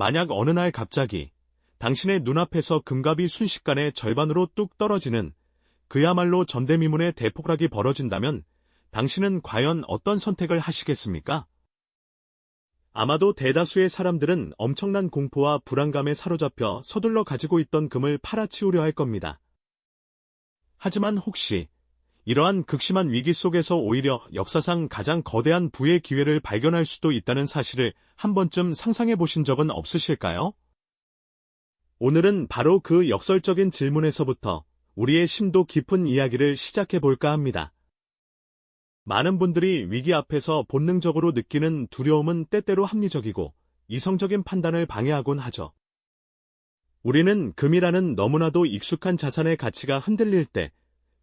만약 어느 날 갑자기 당신의 눈앞에서 금값이 순식간에 절반으로 뚝 떨어지는 그야말로 전대미문의 대폭락이 벌어진다면 당신은 과연 어떤 선택을 하시겠습니까? 아마도 대다수의 사람들은 엄청난 공포와 불안감에 사로잡혀 서둘러 가지고 있던 금을 팔아치우려 할 겁니다. 하지만 혹시 이러한 극심한 위기 속에서 오히려 역사상 가장 거대한 부의 기회를 발견할 수도 있다는 사실을 한 번쯤 상상해 보신 적은 없으실까요? 오늘은 바로 그 역설적인 질문에서부터 우리의 심도 깊은 이야기를 시작해 볼까 합니다. 많은 분들이 위기 앞에서 본능적으로 느끼는 두려움은 때때로 합리적이고 이성적인 판단을 방해하곤 하죠. 우리는 금이라는 너무나도 익숙한 자산의 가치가 흔들릴 때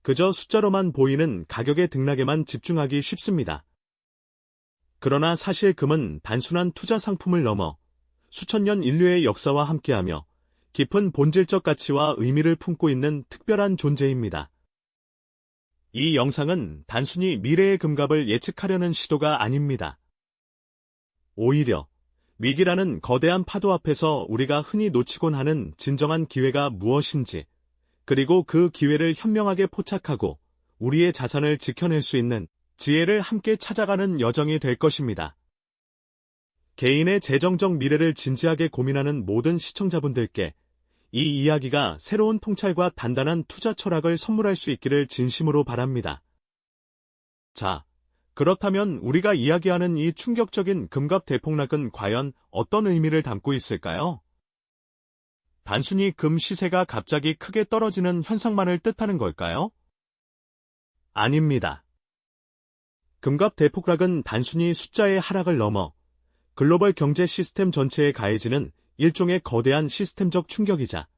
그저 숫자로만 보이는 가격의 등락에만 집중하기 쉽습니다. 그러나 사실 금은 단순한 투자 상품을 넘어 수천 년 인류의 역사와 함께하며 깊은 본질적 가치와 의미를 품고 있는 특별한 존재입니다. 이 영상은 단순히 미래의 금값을 예측하려는 시도가 아닙니다. 오히려 위기라는 거대한 파도 앞에서 우리가 흔히 놓치곤 하는 진정한 기회가 무엇인지, 그리고 그 기회를 현명하게 포착하고 우리의 자산을 지켜낼 수 있는 지혜를 함께 찾아가는 여정이 될 것입니다. 개인의 재정적 미래를 진지하게 고민하는 모든 시청자분들께 이 이야기가 새로운 통찰과 단단한 투자 철학을 선물할 수 있기를 진심으로 바랍니다. 자, 그렇다면 우리가 이야기하는 이 충격적인 금값 대폭락은 과연 어떤 의미를 담고 있을까요? 단순히 금 시세가 갑자기 크게 떨어지는 현상만을 뜻하는 걸까요? 아닙니다. 금값 대폭락은 단순히 숫자의 하락을 넘어 글로벌 경제 시스템 전체에 가해지는 일종의 거대한 시스템적 충격이자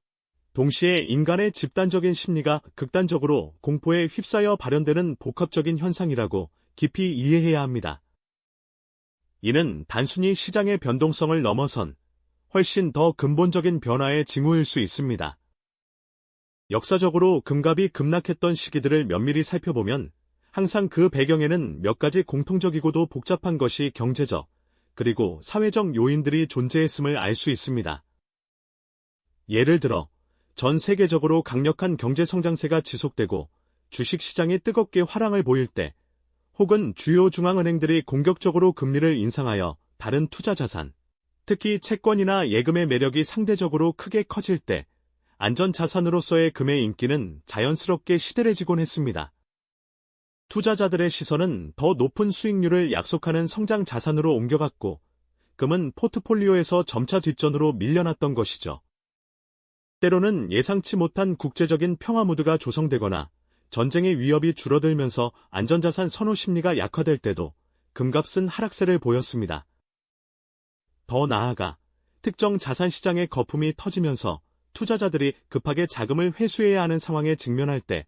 동시에 인간의 집단적인 심리가 극단적으로 공포에 휩싸여 발현되는 복합적인 현상이라고 깊이 이해해야 합니다. 이는 단순히 시장의 변동성을 넘어선 훨씬 더 근본적인 변화의 징후일 수 있습니다. 역사적으로 금값이 급락했던 시기들을 면밀히 살펴보면 항상 그 배경에는 몇 가지 공통적이고도 복잡한 것이 경제적, 그리고 사회적 요인들이 존재했음을 알 수 있습니다. 예를 들어 전 세계적으로 강력한 경제 성장세가 지속되고 주식시장이 뜨겁게 화랑을 보일 때 혹은 주요 중앙은행들이 공격적으로 금리를 인상하여 다른 투자 자산, 특히 채권이나 예금의 매력이 상대적으로 크게 커질 때 안전자산으로서의 금의 인기는 자연스럽게 시들해지곤 했습니다. 투자자들의 시선은 더 높은 수익률을 약속하는 성장 자산으로 옮겨갔고, 금은 포트폴리오에서 점차 뒷전으로 밀려났던 것이죠. 때로는 예상치 못한 국제적인 평화 무드가 조성되거나 전쟁의 위협이 줄어들면서 안전자산 선호 심리가 약화될 때도 금값은 하락세를 보였습니다. 더 나아가 특정 자산 시장의 거품이 터지면서 투자자들이 급하게 자금을 회수해야 하는 상황에 직면할 때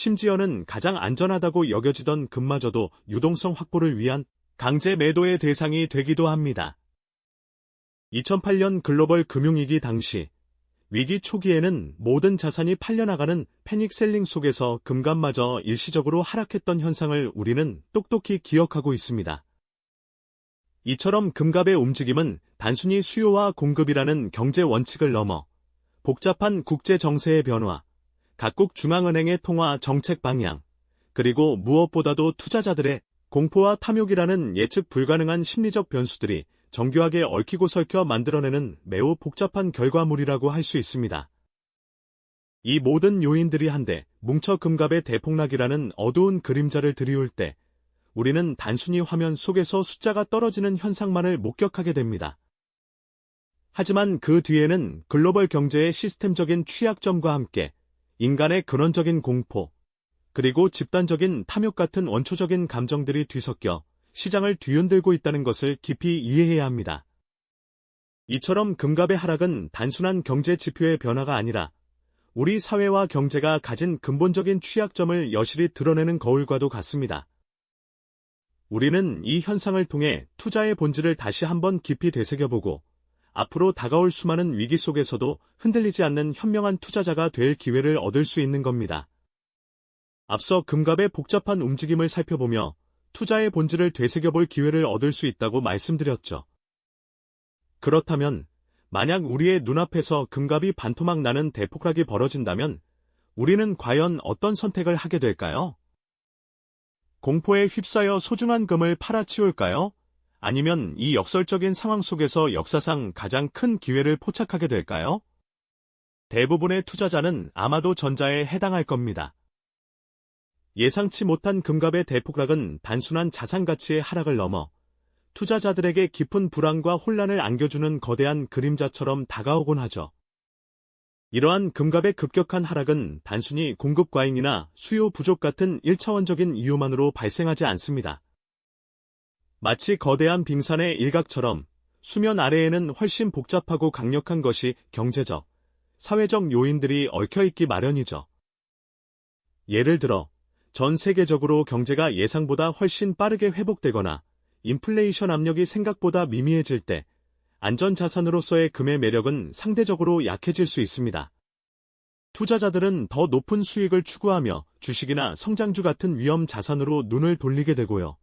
심지어는 가장 안전하다고 여겨지던 금마저도 유동성 확보를 위한 강제 매도의 대상이 되기도 합니다. 2008년 글로벌 금융위기 당시 위기 초기에는 모든 자산이 팔려나가는 패닉 셀링 속에서 금값마저 일시적으로 하락했던 현상을 우리는 똑똑히 기억하고 있습니다. 이처럼 금값의 움직임은 단순히 수요와 공급이라는 경제 원칙을 넘어 복잡한 국제 정세의 변화, 각국 중앙은행의 통화 정책 방향, 그리고 무엇보다도 투자자들의 공포와 탐욕이라는 예측 불가능한 심리적 변수들이 정교하게 얽히고 설켜 만들어내는 매우 복잡한 결과물이라고 할 수 있습니다. 이 모든 요인들이 한데 뭉쳐 금갑의 대폭락이라는 어두운 그림자를 드리울 때 우리는 단순히 화면 속에서 숫자가 떨어지는 현상만을 목격하게 됩니다. 하지만 그 뒤에는 글로벌 경제의 시스템적인 취약점과 함께 인간의 근원적인 공포, 그리고 집단적인 탐욕 같은 원초적인 감정들이 뒤섞여 시장을 뒤흔들고 있다는 것을 깊이 이해해야 합니다. 이처럼 금값의 하락은 단순한 경제 지표의 변화가 아니라 우리 사회와 경제가 가진 근본적인 취약점을 여실히 드러내는 거울과도 같습니다. 우리는 이 현상을 통해 투자의 본질을 다시 한번 깊이 되새겨보고 앞으로 다가올 수많은 위기 속에서도 흔들리지 않는 현명한 투자자가 될 기회를 얻을 수 있는 겁니다. 앞서 금값의 복잡한 움직임을 살펴보며 투자의 본질을 되새겨볼 기회를 얻을 수 있다고 말씀드렸죠. 그렇다면 만약 우리의 눈앞에서 금값이 반토막 나는 대폭락이 벌어진다면 우리는 과연 어떤 선택을 하게 될까요? 공포에 휩싸여 소중한 금을 팔아치울까요? 아니면 이 역설적인 상황 속에서 역사상 가장 큰 기회를 포착하게 될까요? 대부분의 투자자는 아마도 전자에 해당할 겁니다. 예상치 못한 금값의 대폭락은 단순한 자산 가치의 하락을 넘어 투자자들에게 깊은 불안과 혼란을 안겨주는 거대한 그림자처럼 다가오곤 하죠. 이러한 금값의 급격한 하락은 단순히 공급 과잉이나 수요 부족 같은 1차원적인 이유만으로 발생하지 않습니다. 마치 거대한 빙산의 일각처럼 수면 아래에는 훨씬 복잡하고 강력한 것이 경제적, 사회적 요인들이 얽혀있기 마련이죠. 예를 들어, 전 세계적으로 경제가 예상보다 훨씬 빠르게 회복되거나 인플레이션 압력이 생각보다 미미해질 때 안전자산으로서의 금의 매력은 상대적으로 약해질 수 있습니다. 투자자들은 더 높은 수익을 추구하며 주식이나 성장주 같은 위험 자산으로 눈을 돌리게 되고요.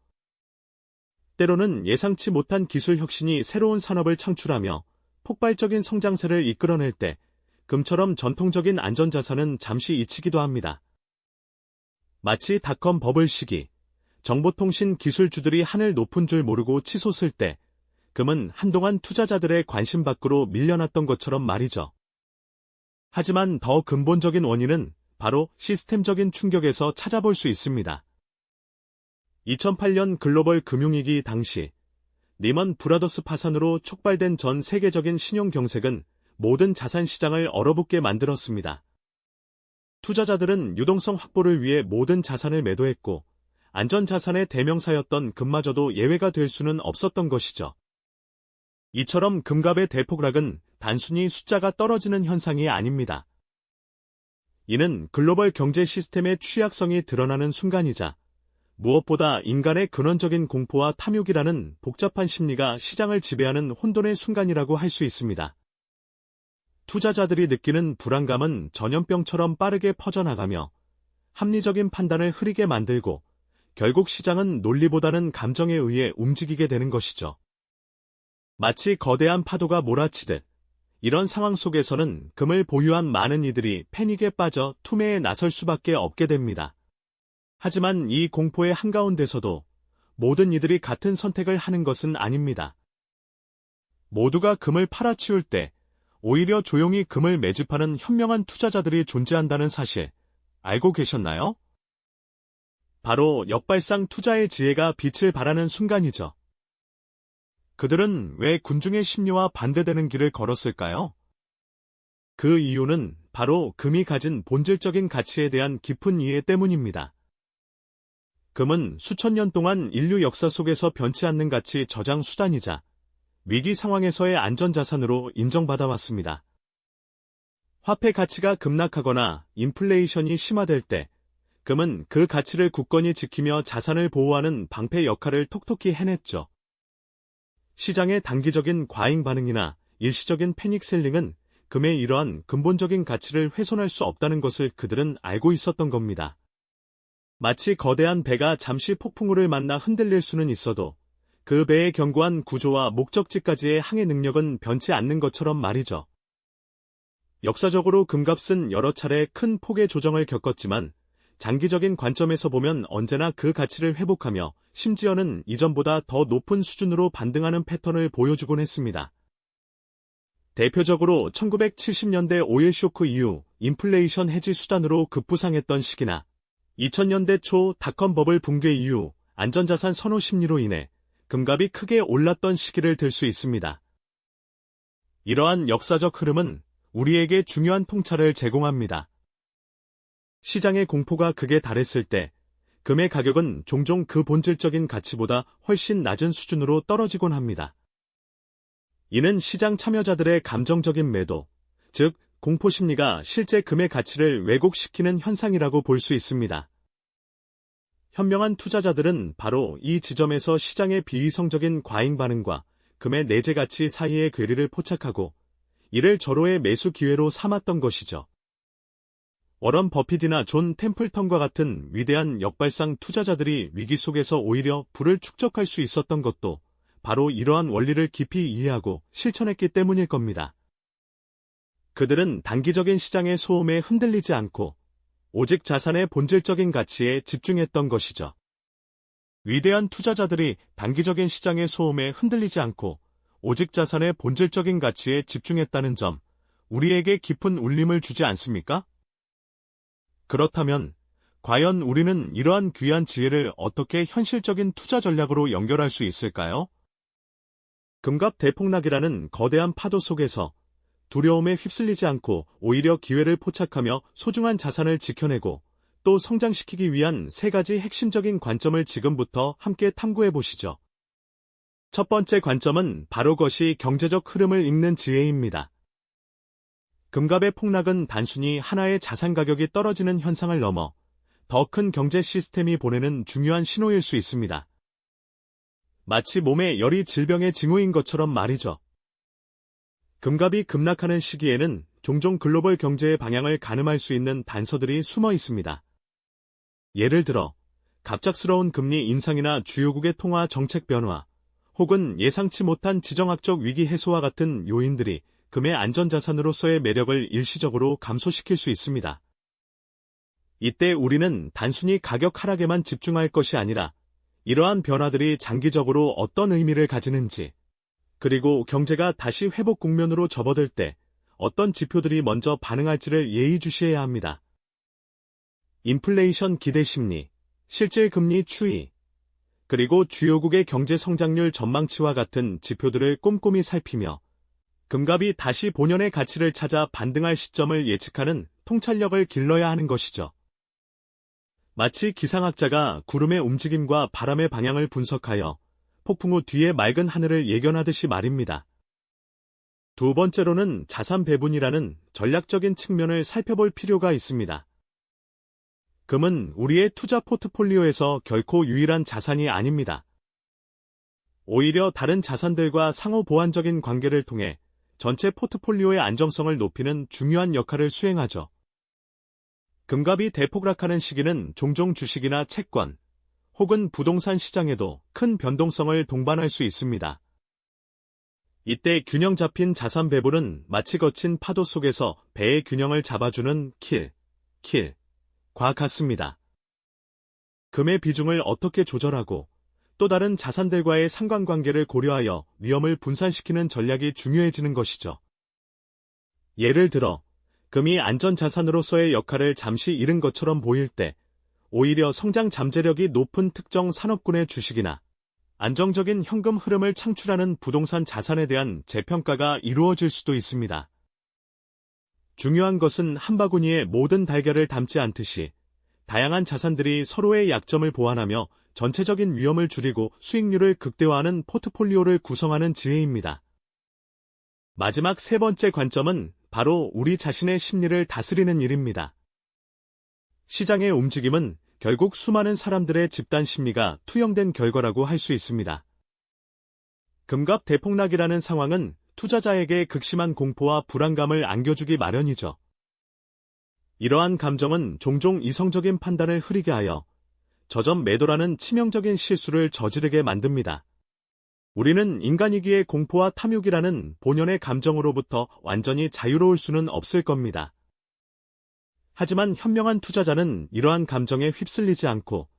때로는 예상치 못한 기술 혁신이 새로운 산업을 창출하며 폭발적인 성장세를 이끌어낼 때 금처럼 전통적인 안전자산은 잠시 잊히기도 합니다. 마치 닷컴 버블 시기, 정보통신 기술주들이 하늘 높은 줄 모르고 치솟을 때 금은 한동안 투자자들의 관심 밖으로 밀려났던 것처럼 말이죠. 하지만 더 근본적인 원인은 바로 시스템적인 충격에서 찾아볼 수 있습니다. 2008년 글로벌 금융위기 당시 리먼 브라더스 파산으로 촉발된 전 세계적인 신용 경색은 모든 자산 시장을 얼어붙게 만들었습니다. 투자자들은 유동성 확보를 위해 모든 자산을 매도했고 안전자산의 대명사였던 금마저도 예외가 될 수는 없었던 것이죠. 이처럼 금값의 대폭락은 단순히 숫자가 떨어지는 현상이 아닙니다. 이는 글로벌 경제 시스템의 취약성이 드러나는 순간이자 무엇보다 인간의 근원적인 공포와 탐욕이라는 복잡한 심리가 시장을 지배하는 혼돈의 순간이라고 할 수 있습니다. 투자자들이 느끼는 불안감은 전염병처럼 빠르게 퍼져나가며 합리적인 판단을 흐리게 만들고 결국 시장은 논리보다는 감정에 의해 움직이게 되는 것이죠. 마치 거대한 파도가 몰아치듯 이런 상황 속에서는 금을 보유한 많은 이들이 패닉에 빠져 투매에 나설 수밖에 없게 됩니다. 하지만 이 공포의 한가운데서도 모든 이들이 같은 선택을 하는 것은 아닙니다. 모두가 금을 팔아치울 때 오히려 조용히 금을 매집하는 현명한 투자자들이 존재한다는 사실 알고 계셨나요? 바로 역발상 투자의 지혜가 빛을 발하는 순간이죠. 그들은 왜 군중의 심리와 반대되는 길을 걸었을까요? 그 이유는 바로 금이 가진 본질적인 가치에 대한 깊은 이해 때문입니다. 금은 수천 년 동안 인류 역사 속에서 변치 않는 가치 저장 수단이자 위기 상황에서의 안전자산으로 인정받아 왔습니다. 화폐 가치가 급락하거나 인플레이션이 심화될 때 금은 그 가치를 굳건히 지키며 자산을 보호하는 방패 역할을 톡톡히 해냈죠. 시장의 단기적인 과잉 반응이나 일시적인 패닉 셀링은 금의 이러한 근본적인 가치를 훼손할 수 없다는 것을 그들은 알고 있었던 겁니다. 마치 거대한 배가 잠시 폭풍우를 만나 흔들릴 수는 있어도 그 배의 견고한 구조와 목적지까지의 항해 능력은 변치 않는 것처럼 말이죠. 역사적으로 금값은 여러 차례 큰 폭의 조정을 겪었지만 장기적인 관점에서 보면 언제나 그 가치를 회복하며 심지어는 이전보다 더 높은 수준으로 반등하는 패턴을 보여주곤 했습니다. 대표적으로 1970년대 오일 쇼크 이후 인플레이션 해지 수단으로 급부상했던 시기나 2000년대 초 닷컴 버블 붕괴 이후 안전자산 선호 심리로 인해 금값이 크게 올랐던 시기를 들 수 있습니다. 이러한 역사적 흐름은 우리에게 중요한 통찰을 제공합니다. 시장의 공포가 극에 달했을 때 금의 가격은 종종 그 본질적인 가치보다 훨씬 낮은 수준으로 떨어지곤 합니다. 이는 시장 참여자들의 감정적인 매도, 즉 공포 심리가 실제 금의 가치를 왜곡시키는 현상이라고 볼 수 있습니다. 현명한 투자자들은 바로 이 지점에서 시장의 비이성적인 과잉 반응과 금의 내재 가치 사이의 괴리를 포착하고 이를 절호의 매수 기회로 삼았던 것이죠. 워런 버핏이나 존 템플턴과 같은 위대한 역발상 투자자들이 위기 속에서 오히려 부를 축적할 수 있었던 것도 바로 이러한 원리를 깊이 이해하고 실천했기 때문일 겁니다. 그들은 단기적인 시장의 소음에 흔들리지 않고 오직 자산의 본질적인 가치에 집중했던 것이죠. 위대한 투자자들이 단기적인 시장의 소음에 흔들리지 않고 오직 자산의 본질적인 가치에 집중했다는 점, 우리에게 깊은 울림을 주지 않습니까? 그렇다면, 과연 우리는 이러한 귀한 지혜를 어떻게 현실적인 투자 전략으로 연결할 수 있을까요? 금값 대폭락이라는 거대한 파도 속에서 두려움에 휩쓸리지 않고 오히려 기회를 포착하며 소중한 자산을 지켜내고 또 성장시키기 위한 세 가지 핵심적인 관점을 지금부터 함께 탐구해 보시죠. 첫 번째 관점은 바로 것이 경제적 흐름을 읽는 지혜입니다. 금값의 폭락은 단순히 하나의 자산 가격이 떨어지는 현상을 넘어 더 큰 경제 시스템이 보내는 중요한 신호일 수 있습니다. 마치 몸에 열이 질병의 징후인 것처럼 말이죠. 금값이 급락하는 시기에는 종종 글로벌 경제의 방향을 가늠할 수 있는 단서들이 숨어 있습니다. 예를 들어, 갑작스러운 금리 인상이나 주요국의 통화 정책 변화, 혹은 예상치 못한 지정학적 위기 해소와 같은 요인들이 금의 안전자산으로서의 매력을 일시적으로 감소시킬 수 있습니다. 이때 우리는 단순히 가격 하락에만 집중할 것이 아니라 이러한 변화들이 장기적으로 어떤 의미를 가지는지, 그리고 경제가 다시 회복 국면으로 접어들 때 어떤 지표들이 먼저 반응할지를 예의주시해야 합니다. 인플레이션 기대 심리, 실질 금리 추이, 그리고 주요국의 경제 성장률 전망치와 같은 지표들을 꼼꼼히 살피며 금값이 다시 본연의 가치를 찾아 반등할 시점을 예측하는 통찰력을 길러야 하는 것이죠. 마치 기상학자가 구름의 움직임과 바람의 방향을 분석하여 폭풍 후 뒤에 맑은 하늘을 예견하듯이 말입니다. 두 번째로는 자산 배분이라는 전략적인 측면을 살펴볼 필요가 있습니다. 금은 우리의 투자 포트폴리오에서 결코 유일한 자산이 아닙니다. 오히려 다른 자산들과 상호 보완적인 관계를 통해 전체 포트폴리오의 안정성을 높이는 중요한 역할을 수행하죠. 금값이 대폭락하는 시기는 종종 주식이나 채권, 혹은 부동산 시장에도 큰 변동성을 동반할 수 있습니다. 이때 균형 잡힌 자산 배분은 마치 거친 파도 속에서 배의 균형을 잡아주는 킬, 킬, 과 같습니다. 금의 비중을 어떻게 조절하고 또 다른 자산들과의 상관관계를 고려하여 위험을 분산시키는 전략이 중요해지는 것이죠. 예를 들어, 금이 안전자산으로서의 역할을 잠시 잃은 것처럼 보일 때 오히려 성장 잠재력이 높은 특정 산업군의 주식이나 안정적인 현금 흐름을 창출하는 부동산 자산에 대한 재평가가 이루어질 수도 있습니다. 중요한 것은 한 바구니에 모든 달걀을 담지 않듯이 다양한 자산들이 서로의 약점을 보완하며 전체적인 위험을 줄이고 수익률을 극대화하는 포트폴리오를 구성하는 지혜입니다. 마지막 세 번째 관점은 바로 우리 자신의 심리를 다스리는 일입니다. 시장의 움직임은 결국 수많은 사람들의 집단 심리가 투영된 결과라고 할 수 있습니다. 금값 대폭락이라는 상황은 투자자에게 극심한 공포와 불안감을 안겨주기 마련이죠. 이러한 감정은 종종 이성적인 판단을 흐리게 하여 저점 매도라는 치명적인 실수를 저지르게 만듭니다. 우리는 인간이기에 공포와 탐욕이라는 본연의 감정으로부터 완전히 자유로울 수는 없을 겁니다. 하지만 현명한 투자자는 이러한 감정에 휩쓸리지 않고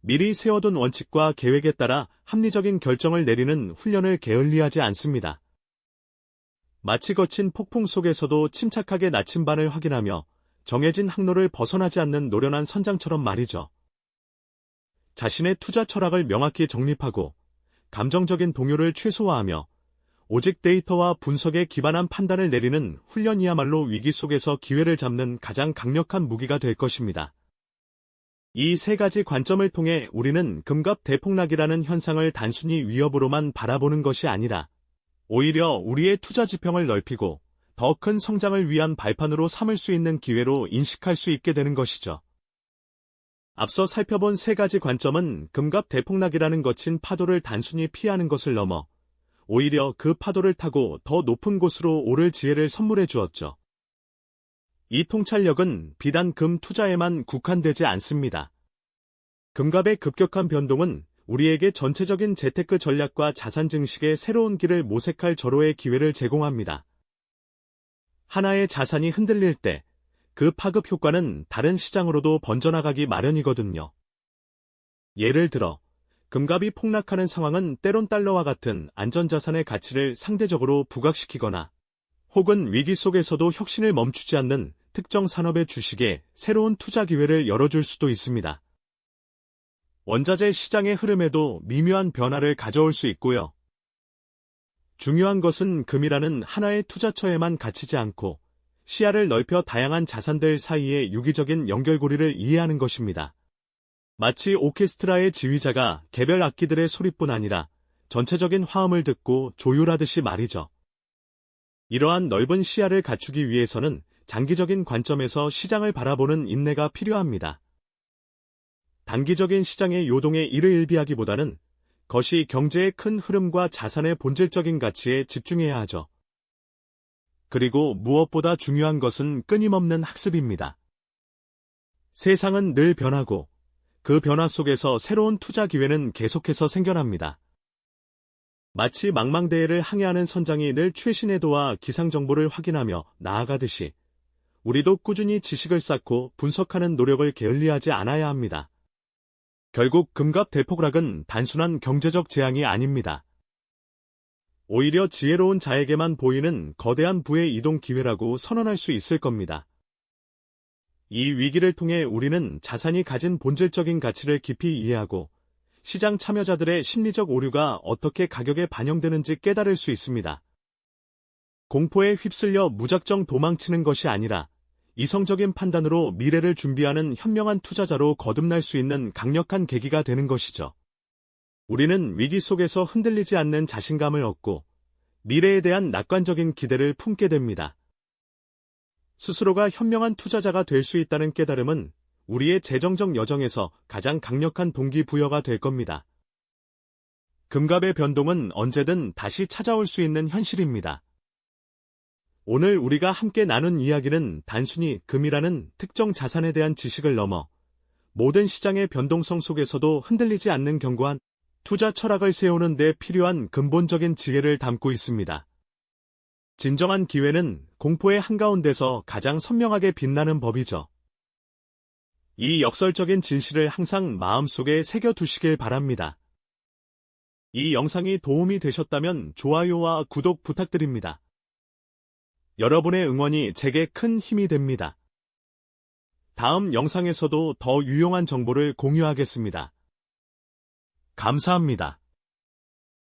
미리 세워둔 원칙과 계획에 따라 합리적인 결정을 내리는 훈련을 게을리하지 않습니다. 마치 거친 폭풍 속에서도 침착하게 나침반을 확인하며 정해진 항로를 벗어나지 않는 노련한 선장처럼 말이죠. 자신의 투자 철학을 명확히 정립하고 감정적인 동요를 최소화하며 오직 데이터와 분석에 기반한 판단을 내리는 훈련이야말로 위기 속에서 기회를 잡는 가장 강력한 무기가 될 것입니다. 이 세 가지 관점을 통해 우리는 금값 대폭락이라는 현상을 단순히 위협으로만 바라보는 것이 아니라 오히려 우리의 투자 지평을 넓히고 더 큰 성장을 위한 발판으로 삼을 수 있는 기회로 인식할 수 있게 되는 것이죠. 앞서 살펴본 세 가지 관점은 금값 대폭락이라는 거친 파도를 단순히 피하는 것을 넘어 오히려 그 파도를 타고 더 높은 곳으로 오를 지혜를 선물해 주었죠. 이 통찰력은 비단 금 투자에만 국한되지 않습니다. 금값의 급격한 변동은 우리에게 전체적인 재테크 전략과 자산 증식의 새로운 길을 모색할 절호의 기회를 제공합니다. 하나의 자산이 흔들릴 때 그 파급 효과는 다른 시장으로도 번져나가기 마련이거든요. 예를 들어 금값이 폭락하는 상황은 때론 달러와 같은 안전자산의 가치를 상대적으로 부각시키거나 혹은 위기 속에서도 혁신을 멈추지 않는 특정 산업의 주식에 새로운 투자 기회를 열어줄 수도 있습니다. 원자재 시장의 흐름에도 미묘한 변화를 가져올 수 있고요. 중요한 것은 금이라는 하나의 투자처에만 갇히지 않고 시야를 넓혀 다양한 자산들 사이의 유기적인 연결고리를 이해하는 것입니다. 마치 오케스트라의 지휘자가 개별 악기들의 소리뿐 아니라 전체적인 화음을 듣고 조율하듯이 말이죠. 이러한 넓은 시야를 갖추기 위해서는 장기적인 관점에서 시장을 바라보는 인내가 필요합니다. 단기적인 시장의 요동에 일희일비하기보다는 것이 경제의 큰 흐름과 자산의 본질적인 가치에 집중해야 하죠. 그리고 무엇보다 중요한 것은 끊임없는 학습입니다. 세상은 늘 변하고 그 변화 속에서 새로운 투자 기회는 계속해서 생겨납니다. 마치 망망대해를 항해하는 선장이 늘 최신의 도와 기상 정보를 확인하며 나아가듯이 우리도 꾸준히 지식을 쌓고 분석하는 노력을 게을리하지 않아야 합니다. 결국 금값 대폭락은 단순한 경제적 재앙이 아닙니다. 오히려 지혜로운 자에게만 보이는 거대한 부의 이동 기회라고 선언할 수 있을 겁니다. 이 위기를 통해 우리는 자산이 가진 본질적인 가치를 깊이 이해하고 시장 참여자들의 심리적 오류가 어떻게 가격에 반영되는지 깨달을 수 있습니다. 공포에 휩쓸려 무작정 도망치는 것이 아니라 이성적인 판단으로 미래를 준비하는 현명한 투자자로 거듭날 수 있는 강력한 계기가 되는 것이죠. 우리는 위기 속에서 흔들리지 않는 자신감을 얻고 미래에 대한 낙관적인 기대를 품게 됩니다. 스스로가 현명한 투자자가 될 수 있다는 깨달음은 우리의 재정적 여정에서 가장 강력한 동기부여가 될 겁니다. 금값의 변동은 언제든 다시 찾아올 수 있는 현실입니다. 오늘 우리가 함께 나눈 이야기는 단순히 금이라는 특정 자산에 대한 지식을 넘어 모든 시장의 변동성 속에서도 흔들리지 않는 견고한 투자 철학을 세우는 데 필요한 근본적인 지혜를 담고 있습니다. 진정한 기회는 공포의 한가운데서 가장 선명하게 빛나는 법이죠. 이 역설적인 진실을 항상 마음속에 새겨두시길 바랍니다. 이 영상이 도움이 되셨다면 좋아요와 구독 부탁드립니다. 여러분의 응원이 제게 큰 힘이 됩니다. 다음 영상에서도 더 유용한 정보를 공유하겠습니다. 감사합니다.